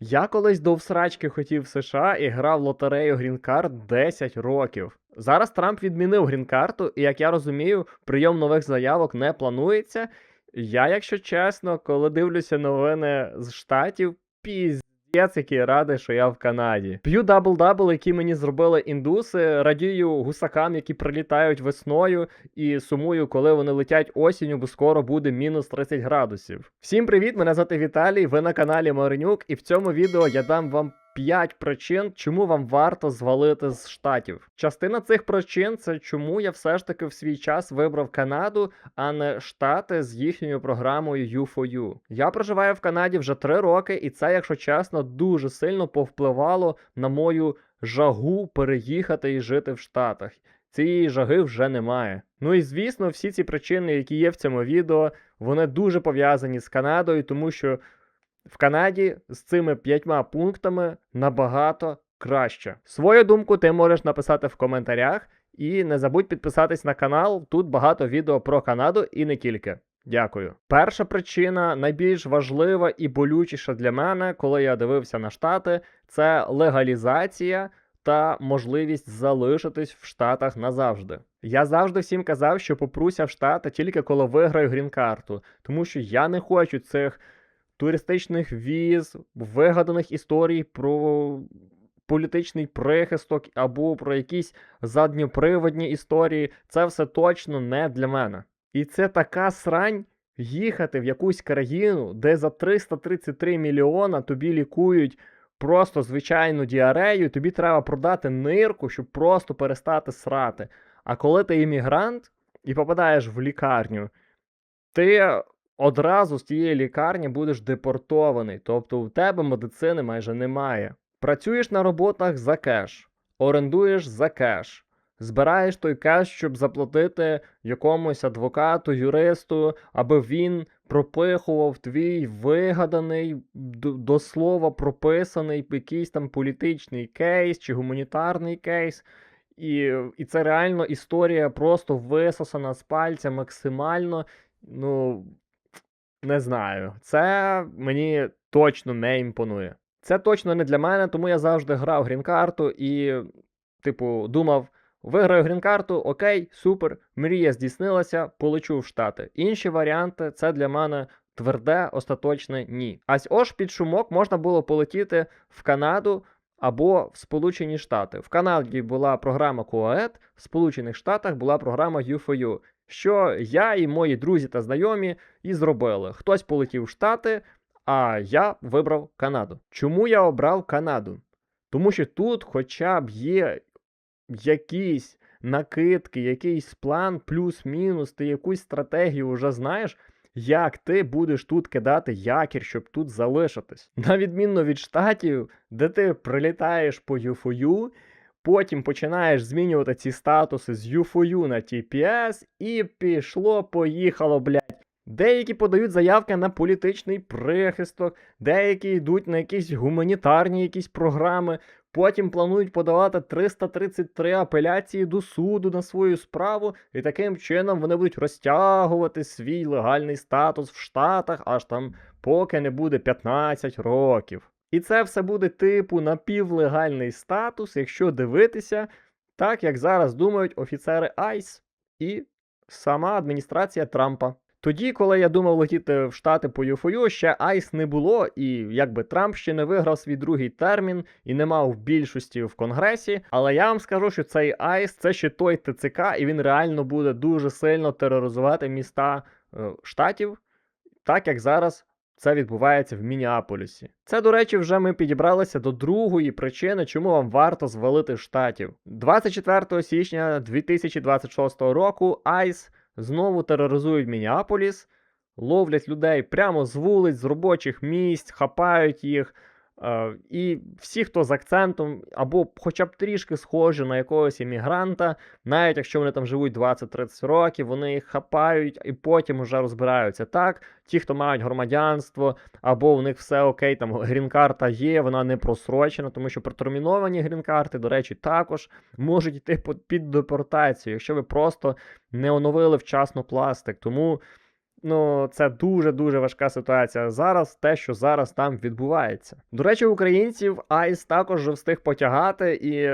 Я колись до всрачки хотів в США і грав в лотерею Грін-карт 10 років. Зараз Трамп відмінив грін-карту, і як я розумію, прийом нових заявок не планується. Я, якщо чесно, коли дивлюся новини з штатів, піздець, який радий, що я в Канаді. П'ю дабл-дабл, які мені зробили індуси, радію гусакам, які прилітають весною, і сумую, коли вони летять осінню, бо скоро буде мінус 30 градусів. Всім привіт! Мене звати Віталій. Ви на каналі Маринюк, і в цьому відео я дам вам 5 причин, чому вам варто звалити з штатів. Частина цих причин це чому я все ж таки в свій час вибрав Канаду, а не штати з їхньою програмою U4U. Я проживаю в Канаді вже 3 роки, і це, якщо чесно, дуже сильно повпливало на мою жагу переїхати і жити в Штатах. Цієї жаги вже немає. Ну і звісно, всі ці причини, які є в цьому відео, вони дуже пов'язані з Канадою, тому що в Канаді з цими п'ятьма пунктами набагато краще. Свою думку ти можеш написати в коментарях. І не забудь підписатись на канал. Тут багато відео про Канаду і не тільки. Дякую. Перша причина, найбільш важлива і болючіша для мене, коли я дивився на штати, це легалізація та можливість залишитись в Штатах назавжди. Я завжди всім казав, що попруся в Штати тільки коли виграю грін-карту, тому що я не хочу цих туристичних віз, вигаданих історій про політичний прихисток або про якісь задньоприводні історії. Це все точно не для мене. І це така срань їхати в якусь країну, де за 333 мільйона тобі лікують просто звичайну діарею, тобі треба продати нирку, щоб просто перестати срати. А коли ти іммігрант і попадаєш в лікарню, ти одразу з тієї лікарні будеш депортований, тобто у тебе медицини майже немає. Працюєш на роботах за кеш, орендуєш за кеш, збираєш той кеш, щоб заплатити якомусь адвокату, юристу, аби він пропихував твій вигаданий, до слова прописаний якийсь там політичний кейс чи гуманітарний кейс. І, і це реально історія просто висосана з пальця максимально. Ну, не знаю. Це мені точно не імпонує. Це точно не для мене, тому я завжди грав грін-карту і, типу, думав: виграю грін-карту, окей, супер, мрія здійснилася, полечу в Штати. Інші варіанти це для мене тверде, остаточне ні. А ось під шумок можна було полетіти в Канаду. Або в Сполучені Штати. В Канаді була програма QAED, в Сполучених Штатах була програма U4U, що я і мої друзі та знайомі і зробили. Хтось полетів в Штати, а я вибрав Канаду. Чому я обрав Канаду? Тому що тут хоча б є якісь накидки, якийсь план, плюс-мінус, ти якусь стратегію вже знаєш, як ти будеш тут кидати якір, щоб тут залишитись. На відміну від штатів, де ти прилітаєш по UFOU, потім починаєш змінювати ці статуси з UFOU на TPS, і пішло, поїхало, блядь. Деякі подають заявки на політичний прихисток, деякі йдуть на якісь гуманітарні якісь програми, потім планують подавати 333 апеляції до суду на свою справу, і таким чином вони будуть розтягувати свій легальний статус в Штатах, аж там поки не буде 15 років. І це все буде типу напівлегальний статус, якщо дивитися, так як зараз думають офіцери ICE і сама адміністрація Трампа. Тоді, коли я думав летіти в Штати по ЮФОЮ, ще Айс не було, і якби Трамп ще не виграв свій другий термін і не мав більшості в Конгресі. Але я вам скажу, що цей Айс це ще той ТЦК, і він реально буде дуже сильно тероризувати міста е, штатів, так як зараз. Це відбувається в Мініаполісі. Це, до речі, вже ми підібралися до другої причини, чому вам варто звалити штатів. 24 січня 2026 року Айс знову тероризують Мініаполіс, ловлять людей прямо з вулиць, з робочих місць, хапають їх. Е, і всі, хто з акцентом, або хоча б трішки схожі на якогось іммігранта, навіть якщо вони там живуть 20-30 років, вони їх хапають і потім вже розбираються. Так, ті, хто мають громадянство, або в них все окей, там грін-карта є, вона не просрочена, тому що протерміновані грін-карти, до речі, також можуть йти під депортацію, якщо ви просто не оновили вчасно пластик. Тому Ну, це дуже дуже важка ситуація зараз, те, що зараз там відбувається. До речі, українців Айс також встиг потягати, і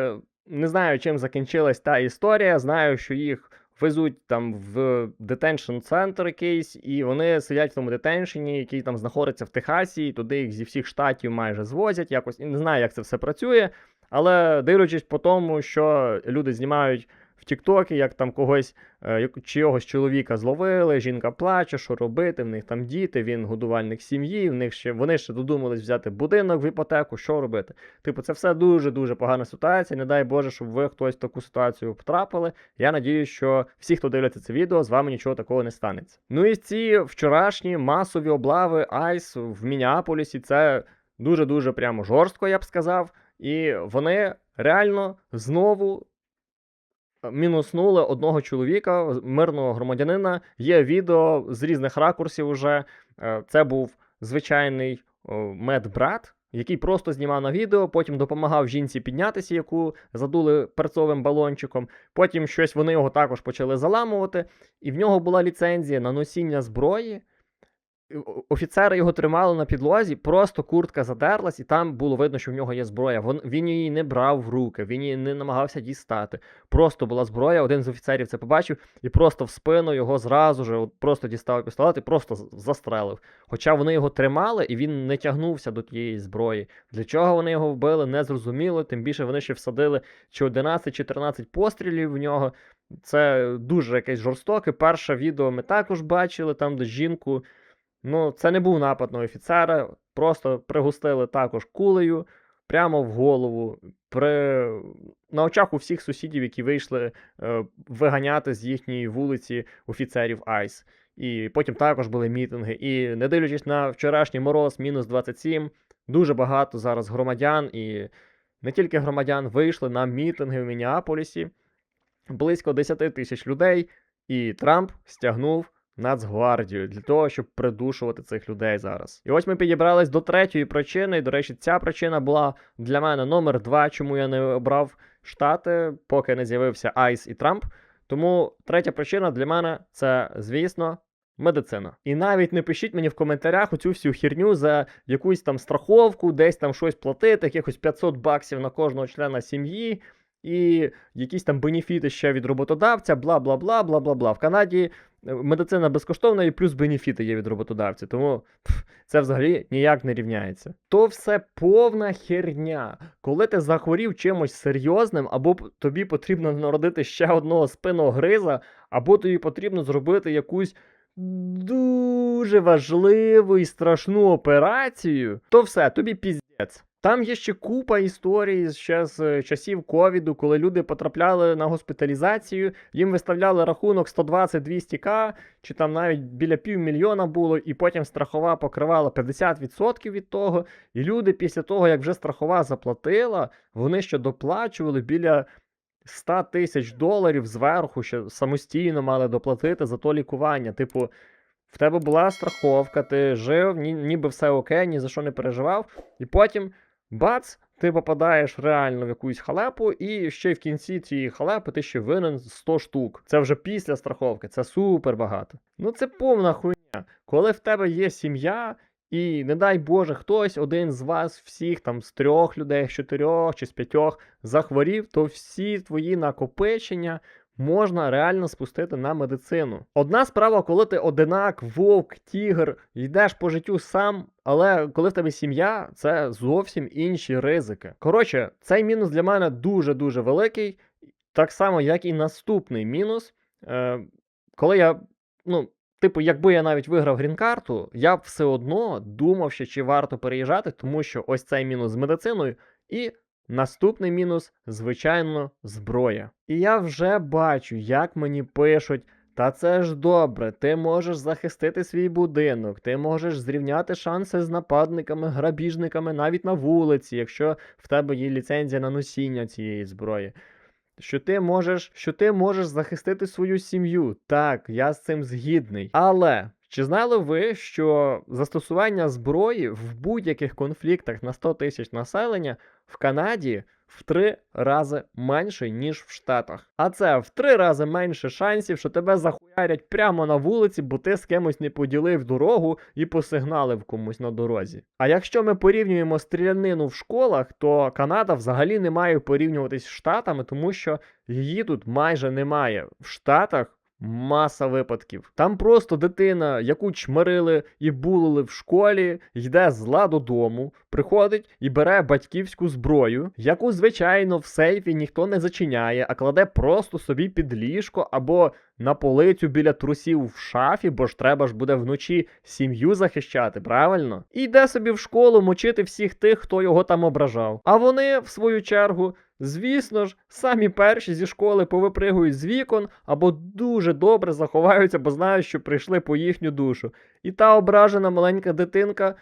не знаю, чим закінчилась та історія. Знаю, що їх везуть там в детеншн центр якийсь, і вони сидять в тому детеншені, який там знаходиться в Техасі, і туди їх зі всіх штатів майже звозять. Якось і не знаю, як це все працює. Але дивлячись по тому, що люди знімають в Тіктокі, як там когось е, як- чоловіка зловили, жінка плаче, що робити, в них там діти, він годувальник сім'ї, в них ще вони ще додумались взяти будинок в іпотеку, що робити. Типу, це все дуже дуже погана ситуація. Не дай Боже, щоб ви хтось в таку ситуацію потрапили. Я надію, що всі, хто дивляться це відео, з вами нічого такого не станеться. Ну і ці вчорашні масові облави Айс в Мініаполісі, це дуже дуже прямо жорстко, я б сказав. І вони реально знову мінуснули одного чоловіка, мирного громадянина. Є відео з різних ракурсів уже. Е, Це був звичайний медбрат, який просто знімав на відео, потім допомагав жінці піднятися, яку задули перцовим балончиком. Потім щось вони його також почали заламувати, і в нього була ліцензія на носіння зброї. Офіцери його тримали на підлозі, просто куртка задерлась, і там було видно, що в нього є зброя. Він її не брав в руки, він її не намагався дістати. Просто була зброя, один з офіцерів це побачив, і просто в спину його зразу ж просто дістав пістолет і просто застрелив. Хоча вони його тримали, і він не тягнувся до тієї зброї. Для чого вони його вбили, не зрозуміло. Тим більше вони ще всадили чи 11, чи 13 пострілів в нього. Це дуже якесь жорстоке. Перше відео ми також бачили, там, де жінку. Ну, це не був напад на офіцера, просто пригустили також кулею прямо в голову, при... на очах у всіх сусідів, які вийшли е, виганяти з їхньої вулиці офіцерів Айс. І потім також були мітинги. І не дивлячись на вчорашній мороз, мінус 27, дуже багато зараз громадян і не тільки громадян вийшли на мітинги в Мініаполісі. Близько 10 тисяч людей, і Трамп стягнув Нацгвардію для того, щоб придушувати цих людей зараз. І ось ми підібрались до третьої причини. І, до речі, ця причина була для мене номер два, чому я не обрав Штати, поки не з'явився Айс і Трамп. Тому третя причина для мене це, звісно, медицина. І навіть не пишіть мені в коментарях оцю всю херню за якусь там страховку, десь там щось платити, якихось 500 баксів на кожного члена сім'ї. І якісь там бенефіти ще від роботодавця, бла бла бла бла бла бла. В Канаді е, медицина безкоштовна і плюс бенефіти є від роботодавця. Тому це взагалі ніяк не рівняється. То все повна херня. Коли ти захворів чимось серйозним, або тобі потрібно народити ще одного спинного гриза, або тобі потрібно зробити якусь дуже важливу і страшну операцію, то все, тобі піздець. Там є ще купа історій ще з е, часів ковіду, коли люди потрапляли на госпіталізацію, їм виставляли рахунок 120-200к, чи там навіть біля півмільйона було, і потім страхова покривала 50% від того. І люди після того, як вже страхова заплатила, вони ще доплачували біля 100 тисяч доларів зверху, ще самостійно мали доплатити за то лікування. Типу, в тебе була страховка, ти жив, ні, ніби все окей, ні за що не переживав, і потім бац, ти попадаєш реально в якусь халепу, і ще в кінці цієї халепи ти ще винен 100 штук. Це вже після страховки, це супер багато. Ну це повна хуйня. Коли в тебе є сім'я, і не дай Боже, хтось один з вас, всіх там з трьох людей, з чотирьох чи з п'ятьох захворів, то всі твої накопичення можна реально спустити на медицину. Одна справа, коли ти одинак, вовк, тігр, йдеш по життю сам, але коли в тебе сім'я, це зовсім інші ризики. Коротше, цей мінус для мене дуже-дуже великий, так само, як і наступний мінус. Е, коли я, ну, типу, якби я навіть виграв грін-карту, я б все одно думав, ще, чи варто переїжджати, тому що ось цей мінус з медициною і Наступний мінус, звичайно, зброя. І я вже бачу, як мені пишуть. Та це ж добре, ти можеш захистити свій будинок, ти можеш зрівняти шанси з нападниками, грабіжниками навіть на вулиці, якщо в тебе є ліцензія на носіння цієї зброї. Що ти можеш, що ти можеш захистити свою сім'ю. Так, я з цим згідний. Але чи знали ви, що застосування зброї в будь-яких конфліктах на 100 тисяч населення в Канаді в три рази менший, ніж в Штатах. А це в три рази менше шансів, що тебе захуярять прямо на вулиці, бо ти з кимось не поділив дорогу і посигналив комусь на дорозі. А якщо ми порівнюємо стрілянину в школах, то Канада взагалі не має порівнюватись з Штатами, тому що її тут майже немає. В Штатах Маса випадків. Там просто дитина, яку чмирили і булили в школі, йде зла додому, приходить і бере батьківську зброю, яку, звичайно, в сейфі ніхто не зачиняє, а кладе просто собі під ліжко або на полицю біля трусів в шафі, бо ж треба ж буде вночі сім'ю захищати, правильно? І йде собі в школу мочити всіх тих, хто його там ображав. А вони, в свою чергу, Звісно ж, самі перші зі школи повипригують з вікон або дуже добре заховаються, бо знають, що прийшли по їхню душу. І та ображена маленька дитинка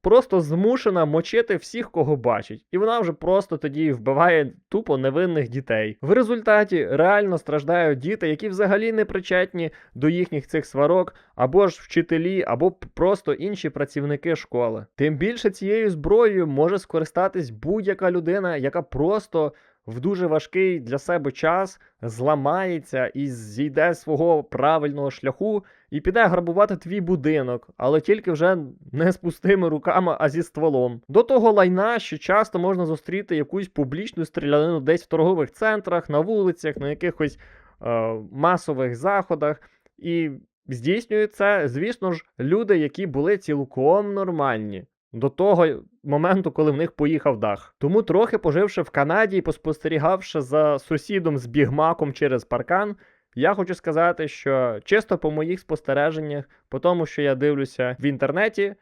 просто змушена мочити всіх, кого бачить. І вона вже просто тоді вбиває тупо невинних дітей. В результаті реально страждають діти, які взагалі не причетні до їхніх цих сварок, або ж вчителі, або просто інші працівники школи. Тим більше цією зброєю може скористатись будь-яка людина, яка просто в дуже важкий для себе час зламається і зійде свого правильного шляху і піде грабувати твій будинок, але тільки вже не з пустими руками, а зі стволом. До того лайна, що часто можна зустріти якусь публічну стрілянину десь в торгових центрах, на вулицях, на якихось е, масових заходах. І здійснюють це, звісно ж, люди, які були цілком нормальні до того моменту, коли в них поїхав дах. Тому, трохи поживши в Канаді і поспостерігавши за сусідом з бігмаком через паркан, я хочу сказати, що чисто по моїх спостереженнях, по тому, що я дивлюся в інтернеті,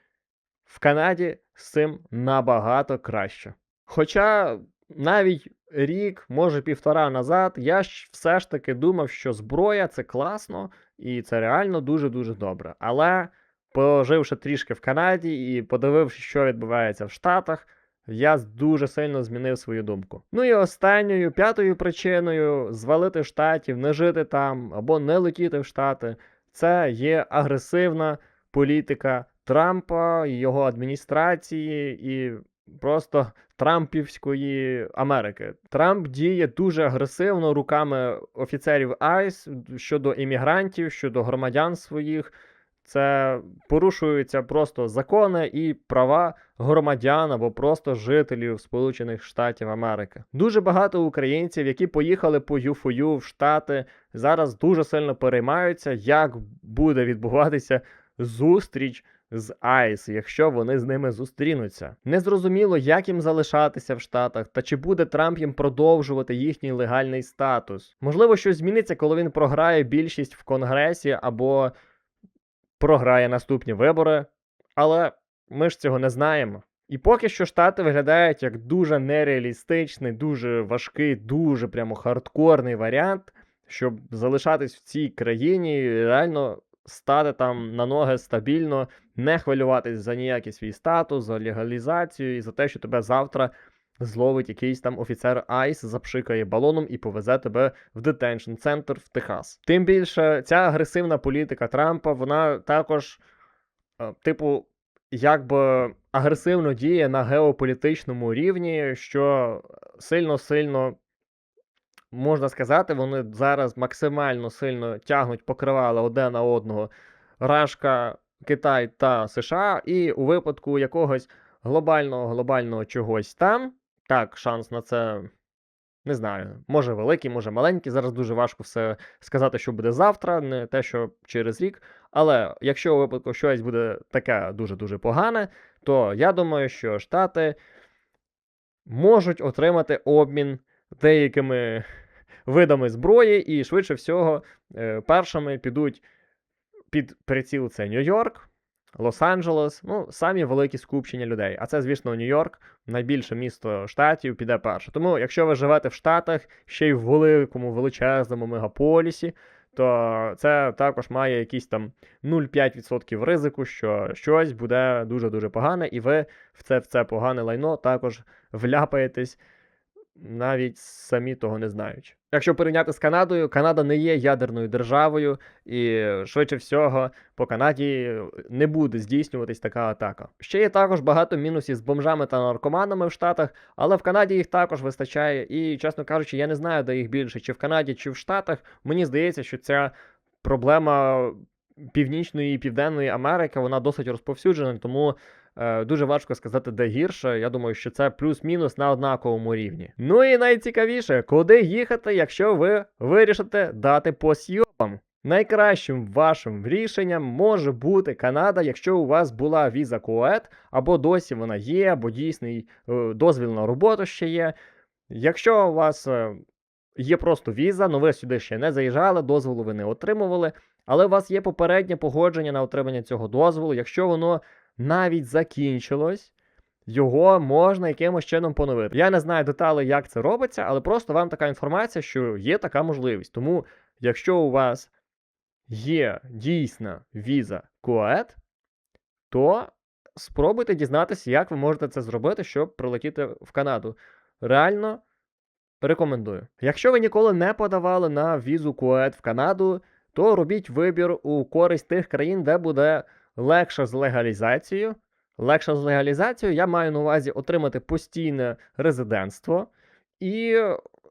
в Канаді з цим набагато краще. Хоча навіть рік, може півтора назад, я ж все ж таки думав, що зброя це класно і це реально дуже-дуже добре. Але поживши трішки в Канаді і подивившись, що відбувається в Штатах, я дуже сильно змінив свою думку. Ну і останньою п'ятою причиною звалити штатів, не жити там або не летіти в Штати, це є агресивна політика Трампа, його адміністрації і просто Трампівської Америки. Трамп діє дуже агресивно руками офіцерів Айс щодо іммігрантів, щодо громадян своїх. Це порушуються просто закони і права громадян або просто жителів Сполучених Штатів Америки. Дуже багато українців, які поїхали по ЮФОЮ в Штати, зараз дуже сильно переймаються, як буде відбуватися зустріч з Айс, якщо вони з ними зустрінуться. Незрозуміло, як їм залишатися в Штатах, та чи буде Трамп їм продовжувати їхній легальний статус. Можливо, щось зміниться, коли він програє більшість в Конгресі або програє наступні вибори, але ми ж цього не знаємо. І поки що Штати виглядають як дуже нереалістичний, дуже важкий, дуже прямо хардкорний варіант, щоб залишатись в цій країні і реально стати там на ноги стабільно, не хвилюватись за ніякий свій статус, за легалізацію і за те, що тебе завтра зловить якийсь там офіцер Айс, запшикає балоном і повезе тебе в детеншн центр в Техас. Тим більше ця агресивна політика Трампа, вона також, е, типу, якби агресивно діє на геополітичному рівні, що сильно-сильно. Можна сказати, вони зараз максимально сильно тягнуть покривали одне на одного Рашка, Китай та США, і у випадку якогось глобального глобального чогось там так, шанс на це. Не знаю, може великий, може маленький. Зараз дуже важко все сказати, що буде завтра, не те, що через рік. Але якщо у випадку щось буде таке дуже-дуже погане, то я думаю, що Штати можуть отримати обмін деякими видами зброї, і швидше всього е, першими підуть під приціл це Нью-Йорк. Лос-Анджелес, ну, самі великі скупчення людей. А це, звісно, Нью-Йорк, найбільше місто штатів, піде перше. Тому, якщо ви живете в Штатах, ще й в великому величезному мегаполісі, то це також має якийсь там 0,5% ризику, що щось буде дуже-дуже погане, і ви в це в це погане лайно також вляпаєтесь навіть самі того не знаючи. Якщо порівняти з Канадою, Канада не є ядерною державою, і швидше всього по Канаді не буде здійснюватись така атака. Ще є також багато мінусів з бомжами та наркоманами в Штатах, але в Канаді їх також вистачає. І, чесно кажучи, я не знаю, де їх більше, чи в Канаді, чи в Штатах. Мені здається, що ця проблема Північної і Південної Америки вона досить розповсюджена, тому е, дуже важко сказати, де гірше. Я думаю, що це плюс-мінус на однаковому рівні. Ну і найцікавіше, куди їхати, якщо ви вирішите дати по сйобам. Найкращим вашим рішенням може бути Канада, якщо у вас була віза КОЕТ, або досі вона є, або дійсний е, дозвіл на роботу ще є. Якщо у вас е, є просто віза, ну ви сюди ще не заїжджали, дозволу ви не отримували, але у вас є попереднє погодження на отримання цього дозволу. Якщо воно навіть закінчилось, його можна якимось чином поновити. Я не знаю деталей, як це робиться, але просто вам така інформація, що є така можливість. Тому, якщо у вас є дійсна віза КОЕТ, то спробуйте дізнатися, як ви можете це зробити, щоб прилетіти в Канаду. Реально рекомендую. Якщо ви ніколи не подавали на візу КОЕТ в Канаду, то робіть вибір у користь тих країн, де буде легше з легалізацією. Легше з легалізацією я маю на увазі отримати постійне резидентство і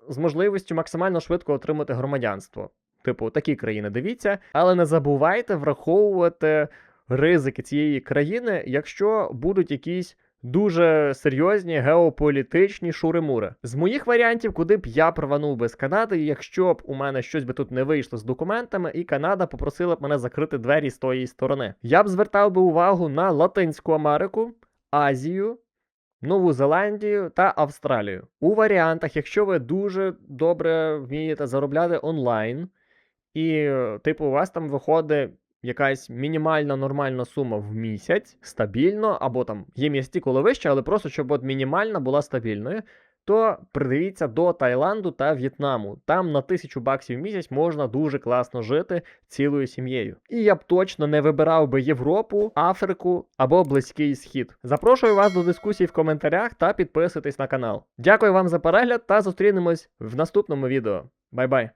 з можливістю максимально швидко отримати громадянство. Типу, такі країни дивіться, але не забувайте враховувати ризики цієї країни, якщо будуть якісь дуже серйозні геополітичні шури-мури. З моїх варіантів, куди б я прованув без Канади, якщо б у мене щось би тут не вийшло з документами, і Канада попросила б мене закрити двері з тої сторони. Я б звертав би увагу на Латинську Америку, Азію. Нову Зеландію та Австралію. У варіантах, якщо ви дуже добре вмієте заробляти онлайн, і, е, типу, у вас там виходить якась мінімальна нормальна сума в місяць стабільно, або там є місці, коли вище, але просто щоб от мінімальна була стабільною, то придивіться до Таїланду та В'єтнаму. Там на тисячу баксів в місяць можна дуже класно жити цілою сім'єю. І я б точно не вибирав би Європу, Африку або Близький Схід. Запрошую вас до дискусій в коментарях та підписуйтесь на канал. Дякую вам за перегляд та зустрінемось в наступному відео. Бай-бай!